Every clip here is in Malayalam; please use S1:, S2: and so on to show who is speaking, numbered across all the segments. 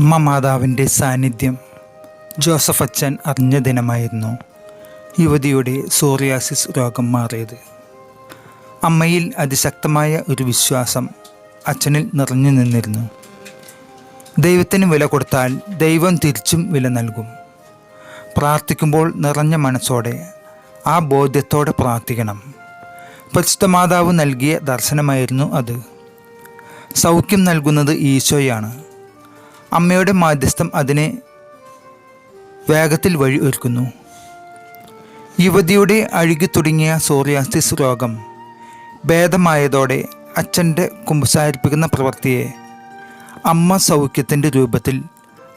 S1: അമ്മ മാതാവിന്റെ സാന്നിധ്യം ജോസഫ് അച്ഛൻ അറിഞ്ഞ ദിനമായിരുന്നു യുവതിയുടെ സോറിയാസിസ് രോഗം മാറിയത്. അമ്മയിൽ അതിശക്തമായ ഒരു വിശ്വാസം അച്ഛനിൽ നിറഞ്ഞു നിന്നിരുന്നു. ദൈവത്തിന് വില കൊടുത്താൽ ദൈവം തിരിച്ചും വില നൽകും. പ്രാർത്ഥിക്കുമ്പോൾ നിറഞ്ഞ മനസ്സോടെ ആ ബോധ്യത്തോടെ പ്രാർത്ഥിക്കണം. പരിശുദ്ധ മാതാവ് നൽകിയ ദർശനമായിരുന്നു അത്. സൗഖ്യം നൽകുന്നത് ഈശോയാണ്. അമ്മയുടെ മാധ്യസ്ഥം അതിനെ വേഗത്തിൽ വഴി ഒരുക്കുന്നു. യുവതിയുടെ അഴുകി തുടങ്ങിയ സോറിയാസിസ് രോഗം ഭേദമായതോടെ അച്ഛന്റെ കുമ്പസാരിപ്പിക്കുന്ന പ്രവൃത്തിയെ അമ്മ സൗഖ്യത്തിന്റെ രൂപത്തിൽ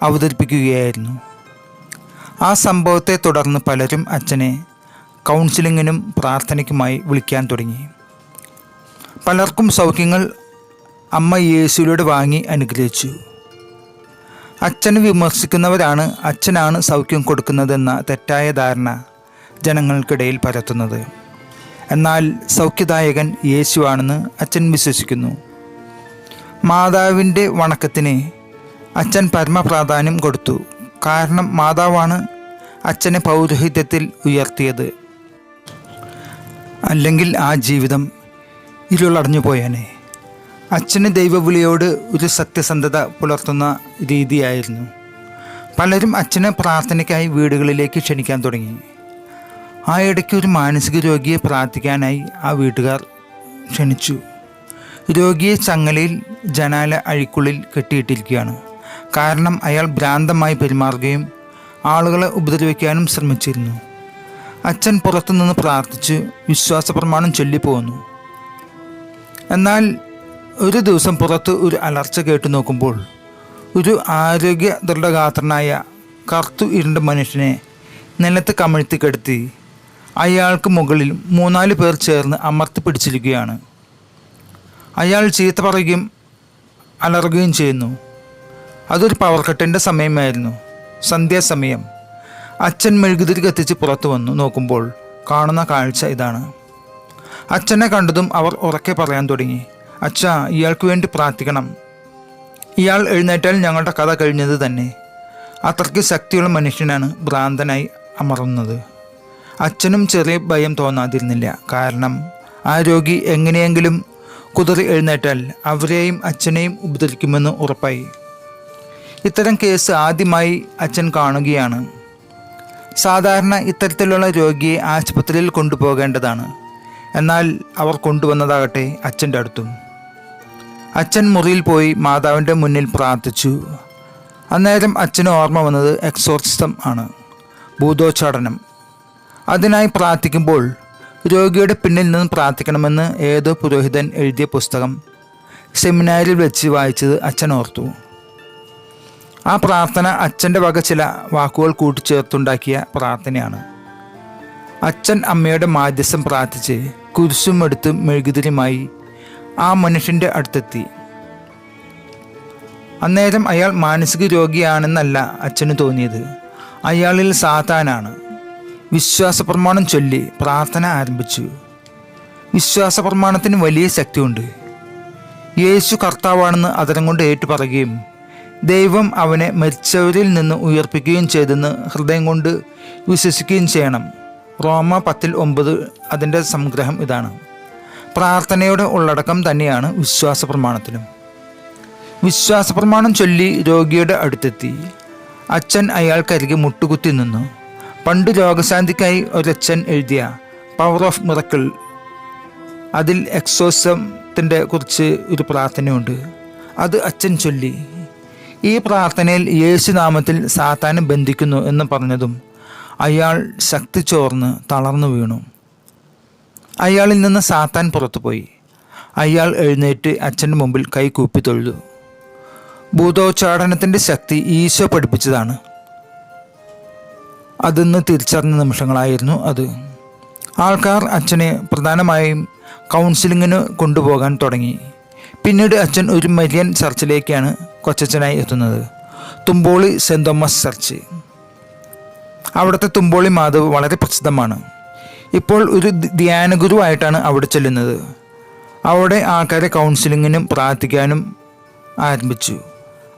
S1: അവതരിപ്പിക്കുകയായിരുന്നു. ആ സംഭവത്തെ തുടർന്ന് പലരും അച്ഛനെ കൗൺസിലിങ്ങിനും പ്രാർത്ഥനയ്ക്കുമായി വിളിക്കാൻ തുടങ്ങി. പലർക്കും സൗഖ്യങ്ങൾ അമ്മ യേശുവിലൂടെ വാങ്ങി അനുഗ്രഹിച്ചു. അച്ഛനെ വിമർശിക്കുന്നവരാണ് അച്ഛനാണ് സൗഖ്യം കൊടുക്കുന്നതെന്ന തെറ്റായ ധാരണ ജനങ്ങൾക്കിടയിൽ പരത്തുന്നത്. എന്നാൽ സൗഖ്യദായകൻ യേശുവാണെന്ന് അച്ഛൻ വിശ്വസിക്കുന്നു. മാതാവിന്റെ വണക്കത്തിന് അച്ഛൻ പരമപ്രാധാന്യം കൊടുത്തു. കാരണം മാതാവാണ് അച്ഛനെ പൗരോഹിത്യത്തിൽ ഉയർത്തിയത്. അല്ലെങ്കിൽ ആ ജീവിതം ഇരുളടഞ്ഞു പോയേനെ അച്ഛന് ദൈവവിളിയോട് ഒരു സത്യസന്ധത പുലർത്തുന്ന രീതിയായിരുന്നു. പലരും അച്ഛനെ പ്രാർത്ഥനയ്ക്കായി വീടുകളിലേക്ക് ക്ഷണിക്കാൻ തുടങ്ങി. ആ ഇടയ്ക്ക് ഒരു മാനസിക രോഗിയെ പ്രാർത്ഥിക്കാനായി ആ വീട്ടുകാർ ക്ഷണിച്ചു. രോഗിയെ ചങ്ങലയിൽ ജനാല അഴിക്കുള്ളിൽ കെട്ടിയിട്ടിരിക്കുകയാണ്. കാരണം അയാൾ ഭ്രാന്തമായി പെരുമാറുകയും ആളുകളെ ഉപദ്രവിക്കാനും ശ്രമിച്ചിരുന്നു. അച്ഛൻ പുറത്തുനിന്ന് പ്രാർത്ഥിച്ച് വിശ്വാസപ്രമാണം ചൊല്ലിപ്പോന്നു. എന്നാൽ ഒരു ദിവസം പുറത്ത് ഒരു അലർച്ച കേട്ടു നോക്കുമ്പോൾ ഒരു ആരോഗ്യ ദൃഢഗാത്രനായ കറുത്തു ഇരുണ്ട മനുഷ്യനെ നിലത്ത് കമിഴ്ത്തി കിടത്തി അയാൾക്ക് മുകളിൽ മൂന്നാൽ പേർ ചേർന്ന് അമർത്തി പിടിച്ചിരിക്കുകയാണ്. അയാൾ ചീത്ത പറയുകയും അലറുകയും ചെയ്യുന്നു. അതൊരു പവർ കട്ടിന്റെ സമയമായിരുന്നു. സന്ധ്യാസമയം അച്ഛൻ മെഴുകുതിരി കത്തിച്ച് പുറത്തു വന്നു നോക്കുമ്പോൾ കാണുന്ന കാഴ്ച ഇതാണ്. അച്ഛനെ കണ്ടതും അവർ ഉറക്കെ പറയാൻ തുടങ്ങി. അച്ഛ ഇയാൾക്ക് വേണ്ടി പ്രാർത്ഥിക്കണം. ഇയാൾ എഴുന്നേറ്റാൽ ഞങ്ങളുടെ കഥ കഴിഞ്ഞത് തന്നെ. അത്രയ്ക്ക് ശക്തിയുള്ള മനുഷ്യനാണ് ഭ്രാന്തനായി അമറുന്നത്. അച്ഛനും ചെറിയ ഭയം തോന്നാതിരുന്നില്ല. കാരണം ആ രോഗി എങ്ങനെയെങ്കിലും കുതിറി എഴുന്നേറ്റാൽ അവരെയും അച്ഛനെയും ഉപദ്രവിക്കുമെന്ന് ഉറപ്പായി. ഇത്തരം കേസ് ആദ്യമായി അച്ഛൻ കാണുകയാണ്. സാധാരണ ഇത്തരത്തിലുള്ള രോഗിയെ ആശുപത്രിയിൽ കൊണ്ടുപോകേണ്ടതാണ്. എന്നാൽ അവർ കൊണ്ടുവന്നതാകട്ടെ അച്ഛന്റെ അടുത്തും. അച്ഛൻ മുറിയിൽ പോയി മാതാവിന്റെ മുന്നിൽ പ്രാർത്ഥിച്ചു. അന്നേരം അച്ഛന് ഓർമ്മ വന്നത് എക്സോർസിസം ആണ് ഭൂതോച്ചാടനം. അതിനായി പ്രാർത്ഥിക്കുമ്പോൾ രോഗിയുടെ പിന്നിൽ നിന്ന് പ്രാർത്ഥിക്കണമെന്ന് ഏതോ പുരോഹിതൻ എഴുതിയ പുസ്തകം സെമിനാരിൽ വെച്ച് വായിച്ചത് അച്ഛൻ ഓർത്തു. ആ പ്രാർത്ഥന അച്ഛന്റെ വക ചില വാക്കുകൾ കൂട്ടിച്ചേർത്തുണ്ടാക്കിയ പ്രാർത്ഥനയാണ്. അച്ഛൻ അമ്മയുടെ മാധ്യസ്ഥം പ്രാർത്ഥിച്ച് കുരിശും എടുത്ത് മെഴുകുതിരിയുമായി ആ മനുഷ്യന്റെ അടുത്തെത്തി. അന്നേരം അയാൾ മാനസിക രോഗിയാണെന്നല്ല അച്ഛന് തോന്നിയത്. അയാളിൽ സാത്താനാണ്. വിശ്വാസ പ്രമാണം ചൊല്ലി പ്രാർത്ഥന ആരംഭിച്ചു. വിശ്വാസ പ്രമാണത്തിന് വലിയ ശക്തിയുണ്ട്. യേശു കർത്താവാണെന്ന് അതരം കൊണ്ട് ഏറ്റുപറയുകയും ദൈവം അവനെ മരിച്ചവരിൽ നിന്ന് ഉയർപ്പിക്കുകയും ചെയ്തെന്ന് ഹൃദയം കൊണ്ട് വിശ്വസിക്കുകയും ചെയ്യണം. റോമ പത്തിൽ ഒമ്പത് അതിന്റെ സംഗ്രഹം ഇതാണ്. പ്രാർത്ഥനയുടെ ഉള്ളടക്കം തന്നെയാണ് വിശ്വാസ പ്രമാണത്തിലും വിശ്വാസ പ്രമാണം ചൊല്ലി രോഗിയുടെ അടുത്തെത്തി. അച്ഛൻ അയാൾക്കരികെ മുട്ടുകുത്തി നിന്നു. പണ്ട് രോഗശാന്തിക്കായി ഒരച്ഛൻ എഴുതിയ പവർ ഓഫ് മിറക്കിൾ അതിൽ എക്സോസത്തിന്റെ കുറിച്ച് ഒരു പ്രാർത്ഥനയുണ്ട്. അത് അച്ഛൻ ചൊല്ലി. ഈ പ്രാർത്ഥനയിൽ യേശുനാമത്തിൽ സാത്താനെ ബന്ധിക്കുന്നു എന്ന് പറഞ്ഞതും അയാൾ ശക്തി ചോർന്ന് തളർന്നു വീണു. അയാളിൽ നിന്ന് സാത്താൻ പുറത്തുപോയി. അയാൾ എഴുന്നേറ്റ് അച്ഛന്റെ മുമ്പിൽ കൈ കൂപ്പി തൊഴുതു. ഭൂതോച്ചാടനത്തിന്റെ ശക്തി ഈശോ പഠിപ്പിച്ചതാണ്. അതെന്ന് തിരിച്ചറിഞ്ഞ നിമിഷങ്ങളായിരുന്നു അത്. ആൾക്കാർ അച്ഛനെ പ്രധാനമായും കൗൺസിലിങ്ങിന് കൊണ്ടുപോകാൻ തുടങ്ങി. പിന്നീട് അച്ഛൻ ഒരു മരിയൻ ചർച്ചിലേക്കാണ് കൊച്ചച്ഛനായി എത്തുന്നത്. Thumboli saint Thomas church. അവിടുത്തെ തുമ്പോളി മാധവ് വളരെ പ്രസിദ്ധമാണ്. ഇപ്പോൾ ഒരു ധ്യാനഗുരുവായിട്ടാണ് അവിടെ ചെല്ലുന്നത്. അവിടെ ആൾക്കാരെ കൗൺസിലിങ്ങിനും പ്രാർത്ഥിക്കാനും ആരംഭിച്ചു.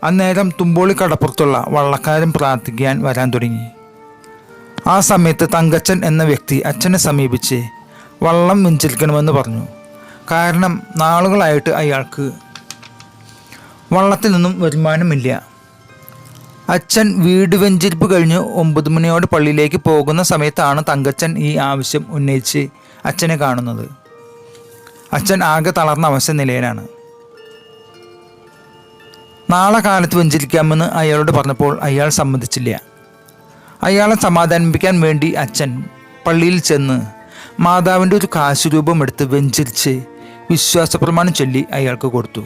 S1: അന്നേരം തുമ്പോളി കടപ്പുറത്തുള്ള വള്ളക്കാരൻ പ്രാർത്ഥിക്കാൻ വരാൻ തുടങ്ങി. ആ സമയത്ത് തങ്കച്ചൻ എന്ന വ്യക്തി അച്ഛനെ സമീപിച്ച് വള്ളം വിഞ്ചരിക്കണമെന്ന് പറഞ്ഞു. കാരണം നാളുകളായിട്ട് അയാൾക്ക് വള്ളത്തിൽ നിന്നും വരുമാനമില്ല. അച്ഛൻ വീട് വെഞ്ചരിപ്പ് കഴിഞ്ഞ് ഒമ്പത് മണിയോടെ പള്ളിയിലേക്ക് പോകുന്ന സമയത്താണ് തങ്കച്ചൻ ഈ ആവശ്യം ഉന്നയിച്ച് അച്ഛനെ കാണുന്നത്. അച്ഛൻ ആകെ തളർന്ന അവസ്ഥ നിലയിലാണ്. നാളെ കാലത്ത് വെഞ്ചരിക്കാമെന്ന് അയാളോട് പറഞ്ഞപ്പോൾ അയാൾ സമ്മതിച്ചില്ല. അയാളെ സമാധാനിപ്പിക്കാൻ വേണ്ടി അച്ഛൻ പള്ളിയിൽ ചെന്ന് മാതാവിന്റെ ഒരു കാശുരൂപം എടുത്ത് വെഞ്ചരിച്ച് വിശ്വാസപ്രമാണം ചൊല്ലി അയാൾക്ക് കൊടുത്തു.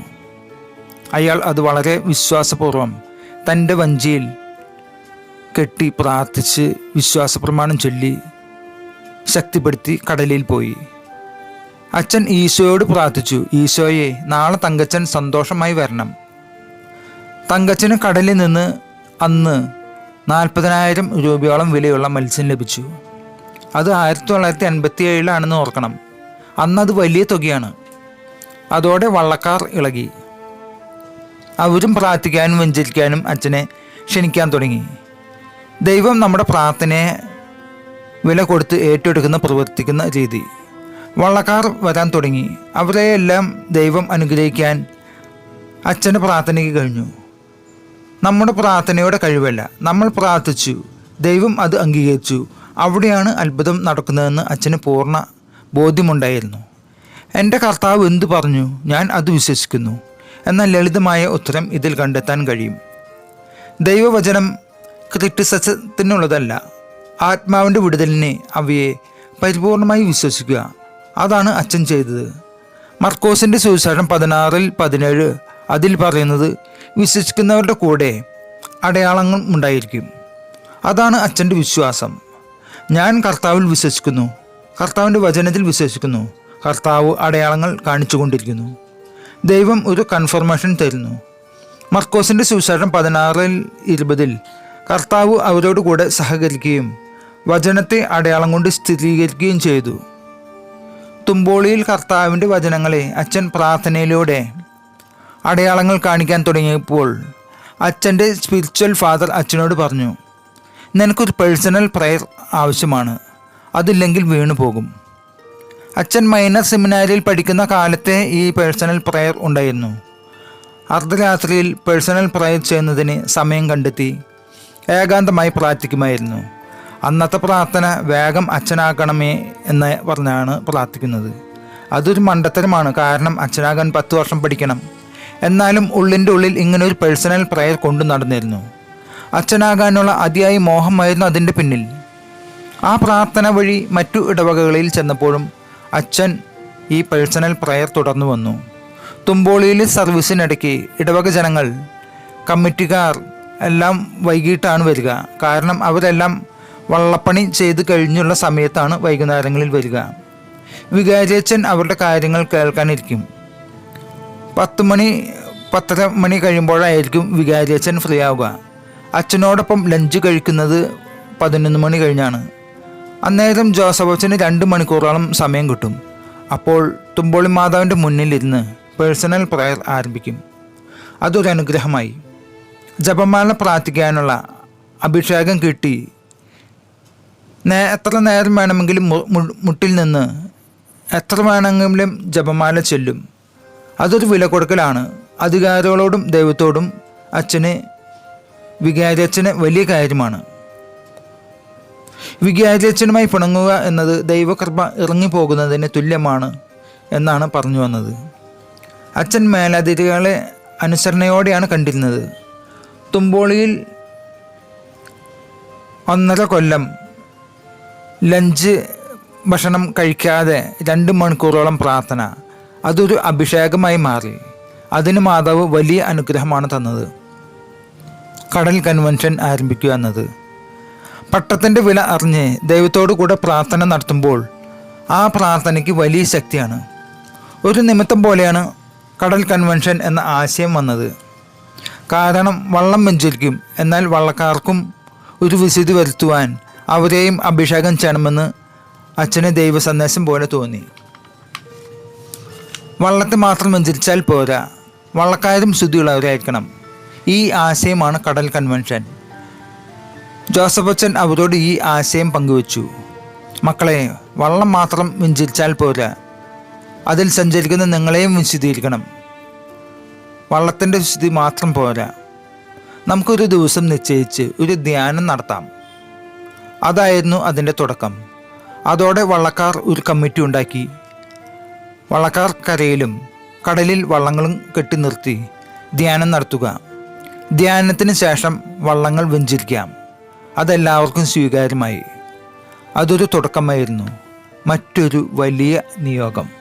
S1: അയാൾ അത് വളരെ വിശ്വാസപൂർവം തന്റെ വഞ്ചിയിൽ കെട്ടി പ്രാർത്ഥിച്ച് വിശ്വാസപ്രമാണം ചൊല്ലി ശക്തിപ്പെടുത്തി കടലിൽ പോയി. അച്ഛൻ ഈശോയോട് പ്രാർത്ഥിച്ചു ഈശോയെ നാളെ തങ്കച്ചൻ സന്തോഷമായി വരണം. തങ്കച്ചന് കടലിൽ നിന്ന് അന്ന് നാൽപ്പതിനായിരം രൂപയോളം വിലയുള്ള മത്സ്യം ലഭിച്ചു. അത് ആയിരത്തി തൊള്ളായിരത്തി എൺപത്തി ഏഴിലാണെന്ന് ഓർക്കണം. അന്ന് അത് വലിയ തുകയാണ്. അതോടെ വള്ളക്കാർ ഇളകി. അവരും പ്രാർത്ഥിക്കാനും വെഞ്ചരിക്കാനും അച്ഛനെ ക്ഷണിക്കാൻ തുടങ്ങി. ദൈവം നമ്മുടെ പ്രാർത്ഥനയെ വില കൊടുത്ത് ഏറ്റെടുക്കുന്ന പ്രവർത്തിക്കുന്ന രീതി. വള്ളക്കാർ വരാൻ തുടങ്ങി. അവരെയെല്ലാം ദൈവം അനുഗ്രഹിക്കാൻ അച്ഛന്റെ പ്രാർത്ഥനയ്ക്ക് കഴിഞ്ഞു. നമ്മുടെ പ്രാർത്ഥനയുടെ കഴിവല്ല. നമ്മൾ പ്രാർത്ഥിച്ചു. ദൈവം അത് അംഗീകരിച്ചു. അവിടെയാണ് അത്ഭുതം നടക്കുന്നതെന്ന് അച്ഛന് പൂർണ ബോധ്യമുണ്ടായിരുന്നു. എന്റെ കർത്താവ് എന്തു പറഞ്ഞു? ഞാൻ അത് വിശ്വസിക്കുന്നു. എന്ന ലളിതമായ ഉത്തരം ഇതിൽ കണ്ടെത്താൻ കഴിയും. ദൈവവചനം ക്രിറ്റിസത്തിനുള്ളതല്ല ആത്മാവിന്റെ വിടുതലിനെ അവയെ പരിപൂർണമായി വിശ്വസിക്കുക. അതാണ് അച്ഛൻ ചെയ്തത്. മർക്കോസിന്റെ സുവിശേഷം പതിനാറിൽ പതിനേഴ് അതിൽ പറയുന്നത് വിശ്വസിക്കുന്നവരുടെ കൂടെ അടയാളങ്ങൾ ഉണ്ടായിരിക്കും. അതാണ് അച്ഛന്റെ വിശ്വാസം. ഞാൻ കർത്താവിൽ വിശ്വസിക്കുന്നു. കർത്താവിന്റെ വചനത്തിൽ വിശ്വസിക്കുന്നു. കർത്താവ് അടയാളങ്ങൾ കാണിച്ചുകൊണ്ടിരിക്കുന്നു. ദൈവം ഒരു കൺഫർമേഷൻ തരുന്നു. മർക്കോസിന്റെ സുവിശേഷം പതിനാറിൽ ഇരുപതിൽ കർത്താവ് അവരോട് കൂടെ സഹകരിക്കുകയും വചനത്തെ അടയാളം കൊണ്ട് സ്ഥിരീകരിക്കുകയും ചെയ്തു. തുമ്പോളിയിൽ കർത്താവിന്റെ വചനങ്ങളെ അച്ഛൻ പ്രാർത്ഥനയിലൂടെ അടയാളങ്ങൾ കാണിക്കാൻ തുടങ്ങിയപ്പോൾ അച്ഛന്റെ സ്പിരിച്വൽ ഫാദർ അച്ഛനോട് പറഞ്ഞു നിനക്കൊരു പേഴ്സണൽ പ്രയർ ആവശ്യമാണ്. അതില്ലെങ്കിൽ വീണു പോകും അച്ഛൻ മൈനർ സെമിനാരിയിൽ പഠിക്കുന്ന കാലത്തെ ഈ പേഴ്സണൽ പ്രയർ ഉണ്ടായിരുന്നു. അർദ്ധരാത്രിയിൽ പേഴ്സണൽ പ്രയർ ചെയ്യുന്നതിന് സമയം കണ്ടെത്തി ഏകാന്തമായി പ്രാർത്ഥിക്കുമായിരുന്നു. അന്നത്തെ പ്രാർത്ഥന വേഗം അച്ഛനാക്കണമേ എന്ന് പറഞ്ഞാണ് പ്രാർത്ഥിക്കുന്നത്. അതൊരു മണ്ടത്തരമാണ് കാരണം അച്ഛനാകാൻ പത്ത് വർഷം പഠിക്കണം. എന്നാലും ഉള്ളിന്റെ ഉള്ളിൽ ഇങ്ങനെ ഒരു പേഴ്സണൽ പ്രയർ കൊണ്ടു നടന്നിരുന്നു. അച്ഛനാകാനുള്ള അതിയായ മോഹമായിരുന്നു അതിന്റെ പിന്നിൽ. ആ പ്രാർത്ഥന വഴി മറ്റു ഇടവകകളിൽ ചെന്നപ്പോഴും അച്ഛൻ ഈ പേഴ്സണൽ പ്രയർ തുടർന്നു വന്നു. തുമ്പോളിയിലെ സർവീസിനിടയ്ക്ക് ഇടവക ജനങ്ങൾ കമ്മിറ്റിക്കാർ എല്ലാം വൈകിട്ടാണ് വരിക. കാരണം അവരെല്ലാം വള്ളപ്പണി ചെയ്ത് കഴിഞ്ഞുള്ള സമയത്താണ് വൈകുന്നേരങ്ങളിൽ വരിക. വികാരിയച്ഛൻ അവരുടെ കാര്യങ്ങൾ കേൾക്കാനിരിക്കും. പത്ത് മണി പത്തര മണി കഴിയുമ്പോഴായിരിക്കും വികാരിയച്ഛൻ ഫ്രീ ആവുക. അച്ഛനോടൊപ്പം ലഞ്ച് കഴിക്കുന്നത് പതിനൊന്ന് മണി കഴിഞ്ഞാണ്. അന്നേരം ജോസഫ് അച്ഛന് രണ്ട് മണിക്കൂറോളം സമയം കിട്ടും. അപ്പോൾ തുമ്പോളി മാതാവിന്റെ മുന്നിലിരുന്ന് പേഴ്സണൽ പ്രയർ ആരംഭിക്കും. അതൊരു അനുഗ്രഹമായി. ജപമാല പ്രാർത്ഥിക്കാനുള്ള അഭിഷേകം കിട്ടി. നേ എത്ര നേരം വേണമെങ്കിലും മുട്ടിൽ നിന്ന് എത്ര വേണമെങ്കിലും ജപമാല ചെല്ലും. അതൊരു വില കൊടുക്കലാണ്. അധികാരികളോടും ദൈവത്തോടും അച്ഛന് വികാരി അച്ഛന് വലിയ കാര്യമാണ്. വികാരിയച്ഛനുമായി പിണങ്ങുക എന്നത് ദൈവകൃപ ഇറങ്ങിപ്പോകുന്നതിന് തുല്യമാണ് എന്നാണ് പറഞ്ഞു വന്നത്. അച്ഛൻ മേലധികാരികളെ അനുസരണയോടെയാണ് കണ്ടിരുന്നത്. തുമ്പോളിയിൽ ഒന്നര കൊല്ലം ലഞ്ച് ഭക്ഷണം കഴിക്കാതെ രണ്ട് മണിക്കൂറോളം പ്രാർത്ഥന. അതൊരു അഭിഷേകമായി മാറി. അതിന് മാതാവ് വലിയ അനുഗ്രഹമാണ് തന്നത്. കടൽ കൺവെൻഷൻ ആരംഭിക്കുക എന്നത്. പട്ടത്തിന്റെ വില അറിഞ്ഞ് ദൈവത്തോടു കൂടെ പ്രാർത്ഥന നടത്തുമ്പോൾ ആ പ്രാർത്ഥനയ്ക്ക് വലിയ ശക്തിയാണ്. ഒരു നിമിത്തം പോലെയാണ് കടൽ കൺവെൻഷൻ എന്ന ആശയം വന്നത്. കാരണം വള്ളം വെഞ്ചരിക്കും. എന്നാൽ വള്ളക്കാർക്കും ഒരു വിശുദ്ധി വരുത്തുവാൻ അവരെയും അഭിഷേകം ചെയ്യണമെന്ന് അച്ഛന് ദൈവസന്ദേശം പോലെ തോന്നി. വള്ളത്തെ മാത്രം വെഞ്ചരിച്ചാൽ പോരാ. വള്ളക്കാരും ശുദ്ധിയുള്ളവരായിരിക്കണം ഈ ആശയമാണ് കടൽ കൺവെൻഷൻ. ജോസഫ് അച്ഛൻ അവരോട് ഈ ആശയം പങ്കുവച്ചു. മക്കളെ വള്ളം മാത്രം വിഞ്ചരിച്ചാൽ പോരാ. അതിൽ സഞ്ചരിക്കുന്ന നിങ്ങളെയും വിശദീകരിക്കണം വള്ളത്തിന്റെ വിശുദ്ധി മാത്രം പോരാ. നമുക്കൊരു ദിവസം നിശ്ചയിച്ച് ഒരു ധ്യാനം നടത്താം. അതായിരുന്നു അതിന്റെ തുടക്കം. അതോടെ വള്ളക്കാർ ഒരു കമ്മിറ്റി ഉണ്ടാക്കി. വള്ളക്കാർ കരയിലും കടലിൽ വള്ളങ്ങളും കെട്ടി നിർത്തി ധ്യാനം നടത്തുക. ധ്യാനത്തിന് ശേഷം വള്ളങ്ങൾ വെഞ്ചരിക്കാം. അതെല്ലാവർക്കും സ്വീകാര്യമായി. അതൊരു തുടക്കമായിരുന്നു. മറ്റൊരു വലിയ നിയോഗം.